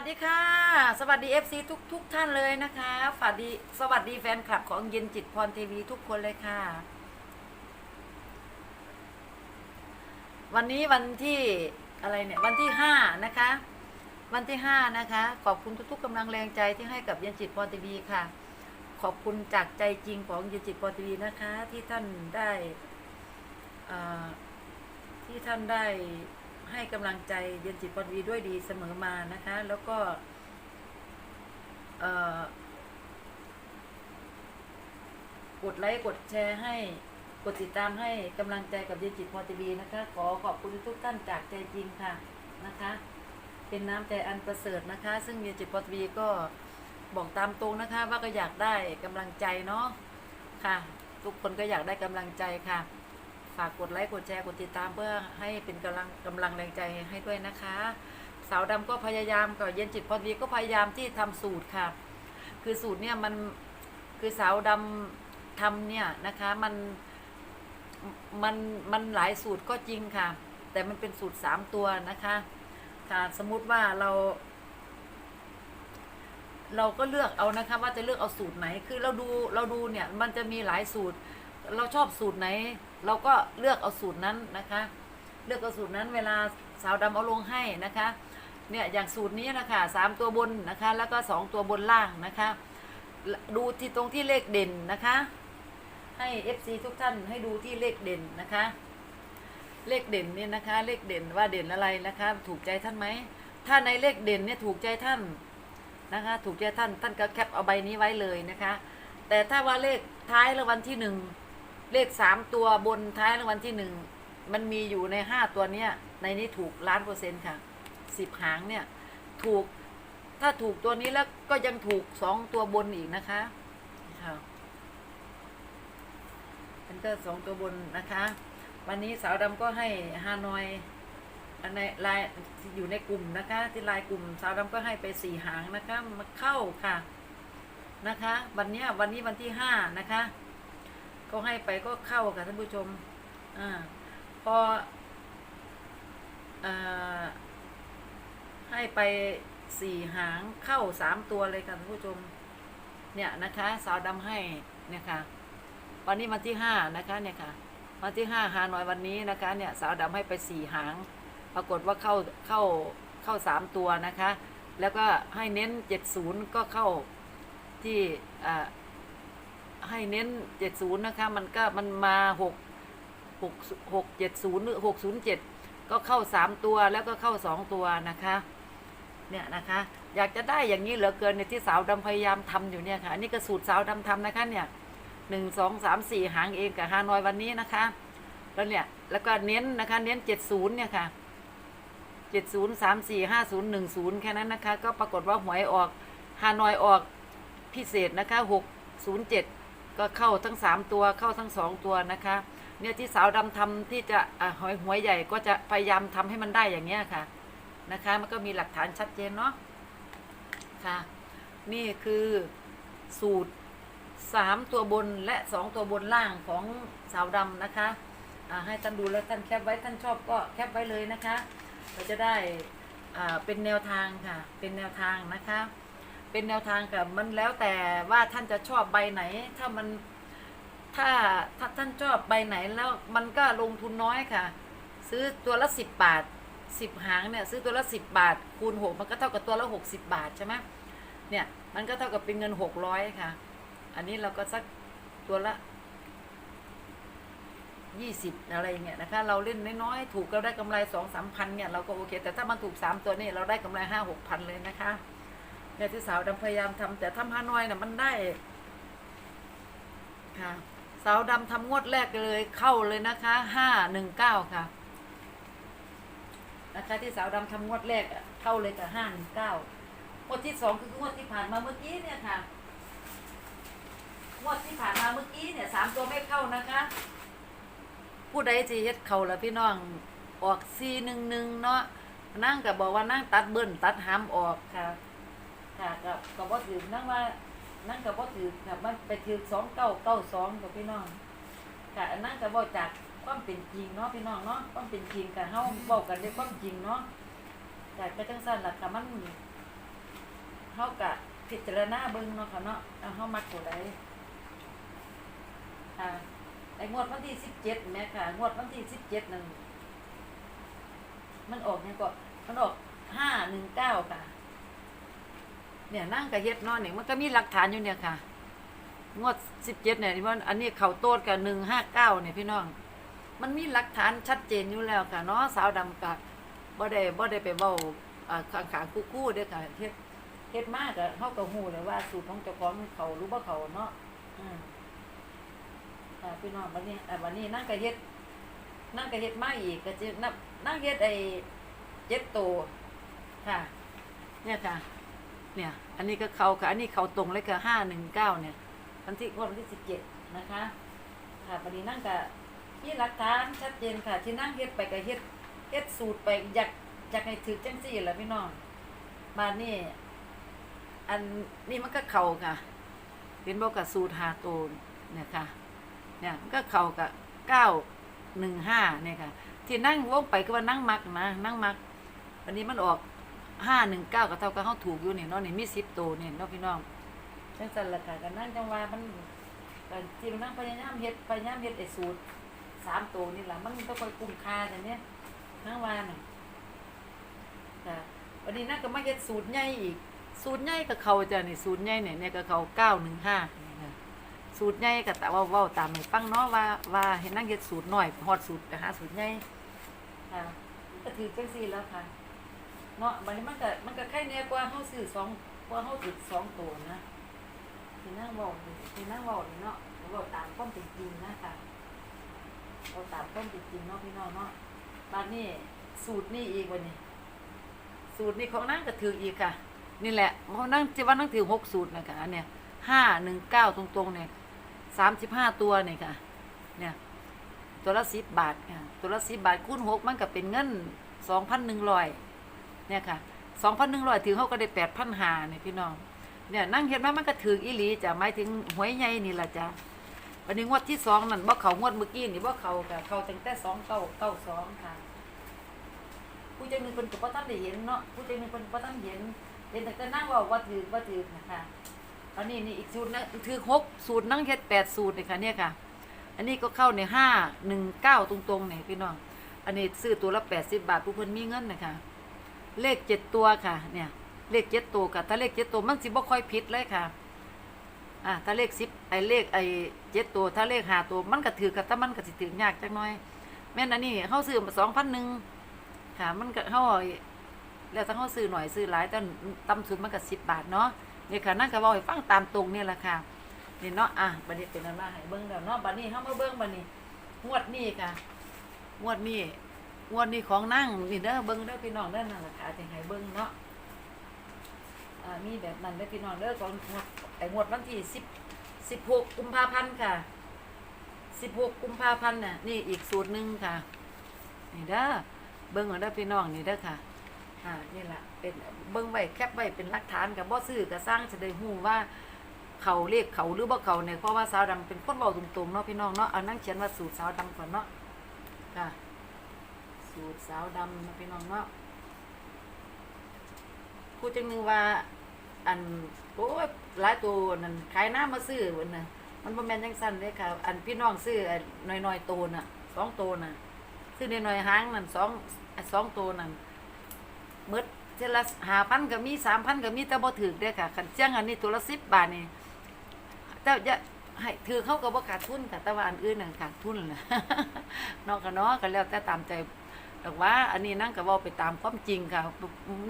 วัสดีค่ะ สวัสดี FC ทุกทุกท่านเลยนะคะสวัสดีสวัสดีแฟนคลับของเย็นจิตพรทีวีทุกคนเลยค่ะ วันนี้วันที่อะไรเนี่ยวันที่ห้านะคะ วันที่ห้านะคะ ขอบคุณทุกๆกำลังแรงใจที่ให้กับเย็นจิตพรทีวีค่ะ ขอบคุณจากใจจริงของเย็นจิตพรทีวีนะคะ ที่ท่านได้ที่ท่านได้ ให้กำลังใจเย็นจิตพรทีวีด้วยดีเสมอมานะคะ แล้วก็กดไลค์กดแชร์ให้กดติดตามให้กำลังใจกับเย็นจิตพรทีวีนะคะ ขอขอบคุณทุกท่านจากใจจริงค่ะนะคะ เป็นน้ำใจอันประเสริฐนะคะ ซึ่งเย็นจิตพรทีวีก็บอกตามตรงนะคะ ว่าก็อยากได้กำลังใจเนาะค่ะ ทุกคนก็อยากได้กำลังใจค่ะ ฝากกดไลค์กดแชร์กดติดตามเพื่อให้เป็นกำลังกำลังแรงใจให้ด้วยนะคะ สาวดำก็พยายามกับเย็นจิตพอดีก็พยายามที่ทำสูตรค่ะ คือสูตรเนี่ยมันคือสาวดำทำเนี่ยนะคะมันมันมันหลายสูตรก็จริงค่ะ แต่มันเป็นสูตรสามตัวนะคะค่ะสมมุติว่าเราเราก็เลือกเอานะคะว่าจะเลือกเอาสูตรไหน คือเราดูเราดูเนี่ยมันจะมีหลายสูตร เราชอบสูตรไหน เราก็เลือกเอาสูตรนั้นนะคะ เลือกเอาสูตรนั้นเวลาสาวดำเอาลงให้นะคะ เนี่ยอย่างสูตรนี้นะคะสามตัวบนนะคะ แล้วก็สองตัวบนล่างนะคะ ดูที่ตรงที่เลขเด่นนะคะ ให้ FC ทุกท่านให้ดูที่เลขเด่นนะคะ เลขเด่นเนี่ยนะคะ เลขเด่นว่าเด่นอะไรนะคะ ถูกใจท่านไหม ถ้าในเลขเด่นเนี่ยถูกใจท่านนะคะ ถูกใจท่านท่านก็แคปเอาใบนี้ไว้เลยนะคะ แต่ถ้าว่าเลขท้ายรางวัลที่หนึ่ง เลขสามตัวบนท้ายรางวัลที่หนึ่งมันมีอยู่ในห้าตัวเนี้ย ในนี้ถูกล้านเปอร์เซ็นต์ค่ะสิบหางเนี่ย ถูกถ้าถูกตัวนี้แล้วก็ยังถูกสองตัวบนอีกนะคะค่ะมันก็สองตัวบนนะคะ วันนี้สาวดำก็ให้ฮานอยในลน์ที่อยู่ในกลุ่มนะคะ ที่ลน์กลุ่ม สาวดำก็ให้ไปสี่หางนะคะมาเข้าค่ะนะคะ วันนี้วันนี้วันที่ห้านะคะ ก็ให้ไปก็เข้าค่ะท่านผู้ชมอ่าพออ่าให้ไปสี่หางเข้าสามตัวเลยค่ะท่านผู้ชม เนี่ยนะคะ สาวดำให้เนี่ยค่ะ วันนี้วันที่ห้านะคะ เนี่ยค่ะ วันที่ห้าหาหน่อยวันนี้นะคะ เนี่ย สาวดำให้ไปสี่หาง ปรากฏว่าเข้าเข้าเข้าสามตัวนะคะ แล้วก็ให้เน้นเจ็ดศูนย์ก็เข้าที่อ่า ให้เน้นเจ็ดศูนย์นะคะ มันก็มันมาหกหกหกเจ็ดศูนย์หรือหกศูนย์เจ็ดก็เข้าสามตัวแล้วก็เข้าสองตัวนะคะ เนี่ยนะคะ อยากจะได้อย่างนี้เหลือเกินในยที่สาวดำพยายามทำอยู่เนี่ยค่ะ อันนี้ก็สูตรสาวดำทำนะคะเนี่ยหนึ่งสองสามสี่หางเองกับฮานอยวันนี้นะคะ แล้วเนี่ย แล้วก็เน้นนะคะ เน้นเจ็ดศูนย์เนี่ยค่ะเจ็ดศูนย์สามสี่ห้าศูนย์หนึ่งศูนย์แค่นั้นนะคะ ก็ปรากฏว่าหวยออกฮานอยออกพิเศษนะคะหกศูนย์เจ็ด ก็เข้าทั้งสามตัวเข้าทั้งสองตัวนะคะ เนี่ยที่สาวดำทำที่จะหอยหวยใหญ่ก็จะพยายามทำให้มันได้อย่างเงี้ยค่ะนะคะ มันก็มีหลักฐานชัดเจนเนาะค่ะ นี่คือสูตรสามตัวบนและสองตัวบนล่างของสาวดำนะคะให้ท่านดูแล้วท่านแคปไว้ท่านชอบก็แคปไว้เลยนะคะ เราจะได้เป็นแนวทางค่ะ เป็นแนวทางนะคะ เป็นแนวทางกับมันแล้วแต่ว่าท่านจะชอบใบไหน ถ้ามันถ้าถ้าท่านชอบใบไหนแล้วมันก็ลงทุนน้อยค่ะ ซื้อตัวละสิบบาทสิบหางเนี่ยซื้อตัวละสิบบาท คูณหกมันก็เท่ากับตัวละหกสิบบาทใช่ไหมเนี่ยมันก็เท่ากับเป็นเงินหกร้อยค่ะ อันนี้เราก็สักตัวละยี่สิบอะไรอย่างเงี้ยนะคะ เราเล่นน้อยๆถูกเราได้กำไรสองสามพันเนี่ยเราก็โอเค แต่ถ้ามันถูกสามตัวนี่เราได้กำไรห้าหกพันเลยนะคะ เนี่ยที่สาวดำพยายามทำแต่ทำฮานอยน่ะมันได้ค่ะสาวดำทำงวดแรกเลยเข้าเลยนะคะห้าหนึ่งเก้าค่ะ นะคะที่สาวดำทำงวดแรกเข้าเลยกับห้าหนึ่งเก้างวดที่สองคืองวดที่ผ่านมาเมื่อกี้เนี่ยค่ะงวดที่ผ่านมาเมื่อกี้เนี่ยสามตัวไม่เข้านะคะ ผู้ใดจีเฮ็ดเขาละพี่น้องออกซีหนึ่งหนึ่งเนาะนั่งกับบอกว่านั่งตัดเบิ้ลตัดหามออกค่ะ ค่ะก็ก็บ่ถือนั่งว่านั่งก็บ่ถือค่ะมันไปถือสองเก้าเก้าสองกับพี่น้องค่ะนั่งก็บ่จากความเป็นจริงเนาะพี่น้องเนาะความเป็นจริงกับเฮาเว้ากันด้วยความจริงเนาะแต่ก็จังซั่นหล่ะค่ะมันเฮากะพิจารณาเบิ่งเนาะค่ะเนาะเอาเฮามักตัวใดค่ะไอ้งวดวันที่17แม่ค่ะงวดวันที่17นั่นมันออกหยังก็มันออก519ค่ะ เนี่ยนั่งกับเฮ็ดเนาะนี่ยมันก็มีหลักฐานอยู่เนี่ยค่ะ งวด17เนี่ยที่ว่าอันนี้เขาโตดกับ159เก้าเนี่ยพี่น้อง มันมีหลักฐานชัดเจนอยู่แล้วค่ะเนาะสาวดำกะบ่ได้บ่ได้ไปเว้าอ่าข้างคู่ๆเด้อค่ะเฮ็ดเฮ็ดมากอะเฮาก็ฮู้เลยว่าสูตรของเจ้าของเขารู้บ่เขาเนาะอืมพี่น้องบัดนี้อ่าบัดนี้นั่งก็เฮ็ดนั่งก็เฮ็ดมากอีกก็สินับนั่งเฮ็ดไอ้เจ็ดตัวค่ะ เนี่ยค่ะ เนี่ย อันนี้ก็เขาค่ะ อันนี้เขาตรงเลยค่ะห้าหนึ่งเก้าเนี่ย วันที่วันที่สิบเจ็ดนะคะ ค่ะบัดนี้นั่งก็มีหลักฐานชัดเจนค่ะ ที่นั่งเฮ็ดไปก็เฮ็ดเฮ็ดสูตรไปอยากอยากให้ถือจังซี่แหละพี่น้องมานี่ อันนี่มันก็เข่าค่ะเป็นบอกกับสูตรหาโตนเนี่ยค่ะ เนี่ยมันก็เข่ากับเก้าหนึ่งห้าเนี่ยค่ะ ที่นั่งวงไปก็ว่านั่งมักนะนั่งมัก วันนี้มันออก ห้าหนึ่งเก้าก็เท่ากับเขาถูกอยู่เนี่เนาะนี่ยมีสิบโตวเนี่ยเนาะพี่น้องจังสันละค่ะกันนั่งจังว่ามันกันที่มันนั่งพยายามเฮ็ดพยายามเฮ็ดไอ้สูตรสามตัวนี่แหละมันต้องคอยคุ้มค่าแต่เนี้ยทั้งวันน่ะค่ะวันนี้น่าก็มาเฮ็ดสูตรใหญ่อีก สูตรใหญ่กับเขาจะนี่สูตรใหญ่เนี่ยเนี่ยกับเขาเก้าหนึ่งห้าสูตรใหญ่กับแต่ว่าว้าตามให้ฟังเนาะว่าว่าเห็นนั่งเฮ็ดสูตรหน่อยฮอดสูตรไปหาสูตรใหญ่ค่ะก็ถือจังซี่แล้วค่ะ เนาะบัดนี้มันก็มันก็แค่เนี้ยกว่าเฮาซื้อสองกว่าเฮาติดสองตัวนะที่นั่งเว้านี่ที่นั่งเว้านี่เนาะเว้าตามความเป็นจริงนะค่ะเราตามต้นจริงเนาะพี่น้องเนาะบ้านนี้สูตรนี่อีกวันนี้ สูตรนี่ของนั่งก็ถืออีกค่ะ นี่แหละเพราะนั่งที่ว่านั่งถือหกสูตรนะคะอันเนี่ยห้าหนึ่งเก้าตรงๆเนี่ยสามสิบห้าตัวเนี่ยค่ะ เนี่ย ตัวละสิบบาทค่ะ ตัวละสิบบาทคูณหกมันก็เป็นเงินสองพันหนึ่งร้อย เนี่ยค่ะสองพันหนึ่งร้อยถือเขาก็ได้แปดพันหาเนี่ยพี่น้อง เนี่ยนั่งเห็นไหมมันก็ถืออีหลีจะหมายถึงหวยใหญ่นี่แหละจ้ะวันนี้งวดที่สองนั่นบ่เขางวดเมื่อกี้นี่บ่เขาค่ะเขาตั้งแต่สองเก้าเก้าสองค่ะผู้ใจหนึ่งคนกับพ่อท่านได้เห็นเนาะผู้ใจหนึ่งคนพ่อท่านเห็นเห็นแต่ก็นั่งว่าว่าถือว่าถือนะคะอันนี้นี่อีกสูตรนะถือหกสูตรนั่งเฮ็ดแปดสูตรเลยค่ะเนี่ยค่ะ อันนี้ก็เข้าในห้าหนึ่งเก้าตรงๆเนี่ยพี่น้อง อันนี้ซื้อตัวละแปดสิบบาทผู้เพิ่นมีเงินนะคะ เลขเจ็ดตัวค่ะ เนี่ย เลขเจ็ดตัวค่ะ ถ้าเลขเจ็ดตัวมันสิบ่ค่อยผิดเลยค่ะ อ่าถ้าเลขสิบไอ้เลขไอ้เจ็ดตัว ถ้าเลขหาตัวมันก็ถือกับถ้ามันก็สิถือยากจักหน่อย แม่นอันนี้เขาซื้อมาสองพันหนึ่งค่ะ มันก็เขาแล้วถ้าเขาซื้อหน่อยซื้อหลายแต่ต่ำสุดมันก็สิบบาทเนาะเนี่ยค่ะนั่นก็บอกให้ฟังตามตรงนี่แหละค่ะนี่เนาะอะบัดนี้เป็นอันว่าให้เบิ้งแล้วเนาะบัดนี้เขามาเบิ้งบัดนี้งวดนี้ค่ะงวดนี้ งวดนี้ของนั่งนี่เด้อเบิ้งเด้อพี่น้องเด้อนั่นแหละค่ะจะให้เบิ้งเนาะอ่ามีแบบนั้นเด้อพี่น้องเด้อของงวดไอ้งวดวันที่สิบสิบหกกุมภาพันธ์ค่ะสิบหกกุมภาพันธ์น่ะนี่อีกสูตรหนึ่งค่ะนี่เด้อเบิ้งเอาเด้อพี่น้องนี่เด้อค่ะอ่านี่แหละเป็นเบิ้งไว้แคปไว้เป็นหลักฐานกับบ่ซื้อกับสร้างจะได้ฮู้ว่าเขาเรียกเขาหรือบ่เขาเนี่ยเพราะว่าสาวดำเป็นคนเว้าตรงๆเนาะพี่น้องเนาะเอานั่งเขียนว่าสูตรสาวดำก่อนเนาะค่ะ สูตรสาวดำนะพี่น้องเนาะพูดจังหนึงว่า อันโอ้ยหลายตัวนั่นขายน้ำมาซื้อวันน่ะมันบ่แม่นจังซั่นเด้ค่ะ อันพี่น้องซื้อน้อยน้อยๆตัวน่ะสองตัวน่ะซื้อน้อยๆหางนั่นสองสองตัวนั่นหมดเจดละหาพันก็มีสามพันก็มีแต่บ่ถือเด้ค่ะคันเจียงอันนี้ตัวละสิบบาทนี่แต่จะให้ถือเขาก็บ่ขาดทุนค่ะแต่ว่าอันอื่นน่ะขาดทุนน่ะนอกกันเนาะก็แล้วแต่ตามใจ แต่ว่าอันนี้นั่งก็เว้าไปตามความจริงค่ะ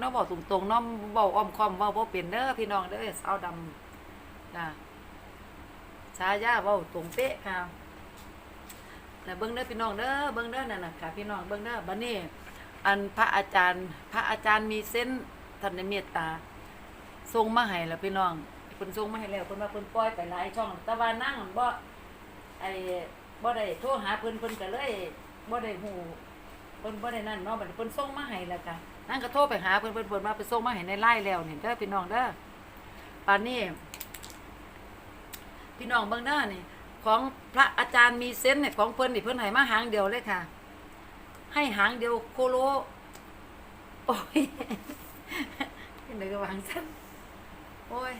น้องบอกตรงๆน้องเว้าอ้อมค้อมว้าบ่เป็นเด้อพี่น้องเด้อสาวดำจ้ะชายาว้าตรงเป๊ะค่ะแต่เบิ่งเด้อพี่น้องเด้อเบิ่งเด้อนั่นน่ะค่ะ พี่น้องเบิ่งเด้อบัดนี้ อันพระอาจารย์ พระอาจารย์มีเส้นท่านในเมตตาส่งมาให้แล้วพี่น้องเพิ่นส่งมาให้แล้วเพิ่นว่าเพิ่นปล่อยไปหลายช่อง แต่ว่านั่งบ่ไอ้บ่ได้โทรหาเพิ่นเพิ่นก็เลยบ่ได้ฮู้เพิ่นบ่ได้นั่นเนาะบัดนี้เพิ่นส่งมาให้แล้วกันนั่นก็โทรไปหาเพิ่นเพิ่นเพิ่นมาไปส่งมาให้ในไลน์แล้วนี่เด้อพี่น้องเด้อป่านนี้พี่น้องเบิ่งเด้อนี่ ของพระอาจารย์มีเซนเนี่ยของเพิ่นนี่เพิ่นให้มาหางเดียวเลยค่ะ ให้หางเดียวโคโลโอ้ยเห็นได้ก็วางซั่นโอ้ย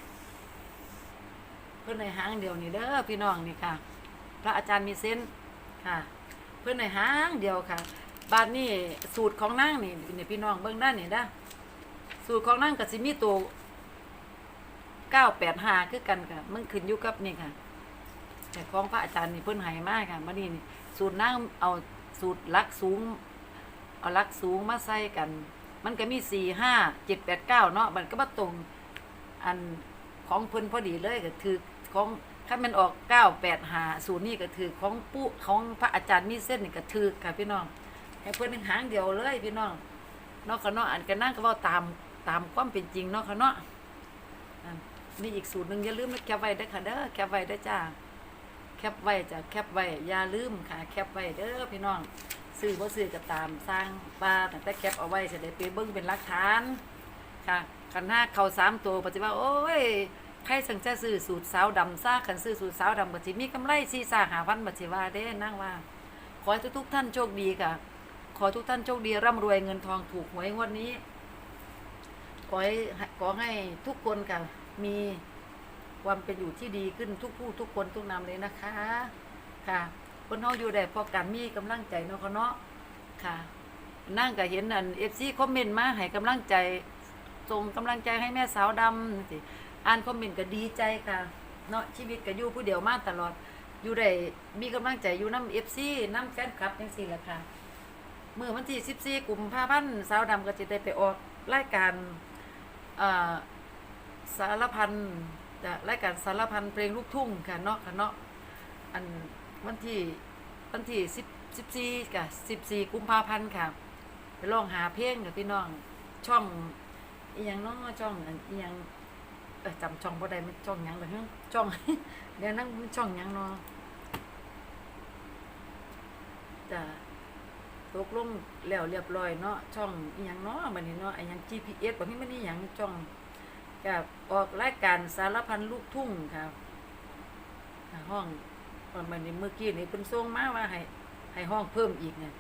เพื่อนในหางเดียวนี่เด้อพี่น้องนี่ค่ะ พระอาจารย์มีเส้นค่ะ เพื่อนในหางเดียวค่ะ บาดนี้สูตรของนั่งนี่นี่พี่น้องเบิ่งด้านนี่ด้าสูตรของนั่งกับสิมีตัวเก้าแปดห้าคือกันค่ะมันขึ้นอยู่กับนี่ค่ะ แต่ของพระอาจารย์นี่เพิ่นให้มากค่ะมานี่นี่สูตรนั่งเอาสูตรลักสูง เอาลักสูงมาใส่กัน มันก็มีสี่ห้าเจ็ดแปดเก้าเนาะมันก็มาตรงอันของเพิ่นพอดีเลยก็ถือของถ้ามันออกเก้าแปดหาศูนย์นี่ก็ถือของปุ๊ของพระอาจารย์มีเส้นนี่ก็ถือค่ะพี่น้อง ให้เพิ่นหางเดียวเลยพี่น้องนาะค่ะเนาะอันก็นั่งก็ว่าตามตามความเป็นจริงนาะค่ะเนาะอันมีอีกสูตรหนึ่งอย่าลืมนะแคปไว้เด้ค่ะเด้อแคปไว้เด้จ้าแคปไว้จ้ะแคปไว้อย่าลืมค่ะ แคปไว้เด้อพี่น้องซื้อบ่ซื้อก็ตามสร้างปลาแต่แต่แคปเอาไว้จะได้ไปเบิ่งเป็นหลักฐานค่ะขันหน้าเขาสามตัวปฏิว่าโอ้ยใครสังจะซื้อสูตรสาวดำซ่าขันซื้อสูตรสาวดำปฏิมีกำไรซีซ่าหาพันปฏิว่าเด้นั่งว่า ขอให้ทุกๆท่านโชคดีค่ะ ขอทุกท่านโชคดีร่ำรวยเงินทองถูกหวยงวดนี้ ขอให้ขอให้ทุกคนค่ะมีความเป็นอยู่ที่ดีขึ้นทุกผู้ทุกคนทุกนามเลยนะคะ ค่ะ คนเฮาอยู่ได้พอการมีกำลังใจเนาะเขาเนาะค่ะนั่งก็เห็นอันเอฟซีคอมเมนต์มาให้กำลังใจส่งกำลังใจให้แม่สาวดำสิอ่านคอมเมนต์ก็ดีใจค่ะเนาะชีวิตก็อยู่ผู้เดียวมาตลอด อยู่ได้มีกำลังใจอยู่น้ำเอฟซีน้ำแฟนคลับจังสี่ละค่ะ เมื่อวันที่สิบสี่กุมภาพันธ์สาวดำก็จะได้ไปออกรายการสารพันจะรายการสารพันเพลงลูกทุ่งค่ะเนาะค่ะเนาะอันวันที่วันที่สิบสิบสี่กับสิบสี่กุมภาพันธ์ค่ะไปลองหาเพลงกับพี่น้องช่องอีหยังเน้องช่องอันอีหยังจำช่องบ่ได้มันช่องยังเลยฮะช่องเดี๋ยวนั่งช่องยังเนาะจะ ตกลงแล้วเรียบร้อยเนาะช่องอีหยังเนาะบัดนี้เนาะไอ้หยัง GPS บ่มีมันนี่หยังช่องกับออกรายการสารพันลูกทุ่งครับอ่าห้องวันนี้เมื่อกี้นี่เพิ่นส่งมาว่าให้ให้ห้องเพิ่มอีกเนี่ย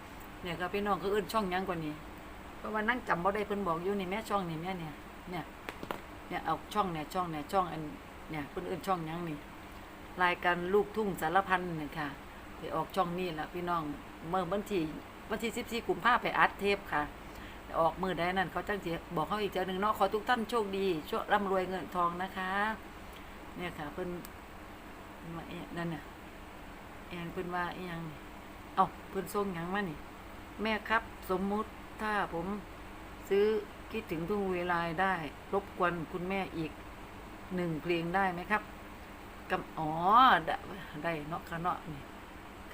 เนี่ยครับพี่น้องก็เอื้นช่องหยังกว่านี้เพราะว่านั่งจำบ่ได้เพิ่นบอกอยู่นี่แม่ช่องนี่แม่เนี่ยเนี่ยเนี่ยเอาช่องเนี่ยช่องเนี่ยช่องอันเนี่ยเพิ่นเอื้นช่องหยังนี่รายการลูกทุ่งสารพันเนี่ยค่ะไปออกช่องนี้ละพี่น้องเมื่อวันที่ วันที่ 14กุมภาพันธ์ไปอัดเทปค่ะ ออกมือได้นั่นเขาจังสิบอกเขาอีกเจ้าหนึ่งเนาะขอทุกท่านโชคดีโชคร่ำรวยเงินทองนะคะ เนี่ยค่ะเพิ่นมาเอนั่นน่ะแอนเพิ่นว่าอยังเอ้าเพิ่นส่งยังมานี่ แม่ครับสมมุติถ้าผมซื้อคิดถึงทุ่งเวลาได้ รบกวนคุณแม่อีกหนึ่งเพลงได้ไหมครับกำอ๋อได้ได้เนาะค่ะเนาะนี่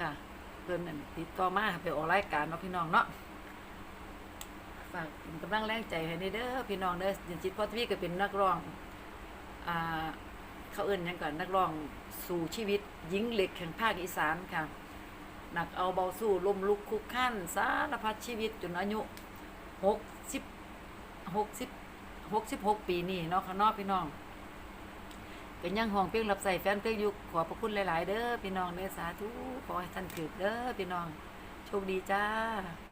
ค่ะ เพิ่นนั่นติดต่อมาไปออกรายการเนาะพี่น้องเนาะฝากเป็นกำลังแรงใจให้ในเด้อพี่น้องเด้อยันจิตพ่อทวีก็เป็นนักร้องอ่าเขาเอิ้นยังก่อนนักร้องสู่ชีวิตหญิงเหล็กแห่งภาคอีสานค่ะหนักเอาเบาสู้ลมลุกคุกขั้นสารพัดชีวิตจนอายุหกสิบหกสิบหกสิบหกปีนี่เนาะค่ะนาะพี่น้อง เป็นยังห่วงเพียงรับใส่แฟนเพลงอยู่ขอบพระคุณหลาย ๆ เด้อพี่น้องเด้อสาธุขอให้ท่านถือเด้อพี่น้องโชคดีจ้า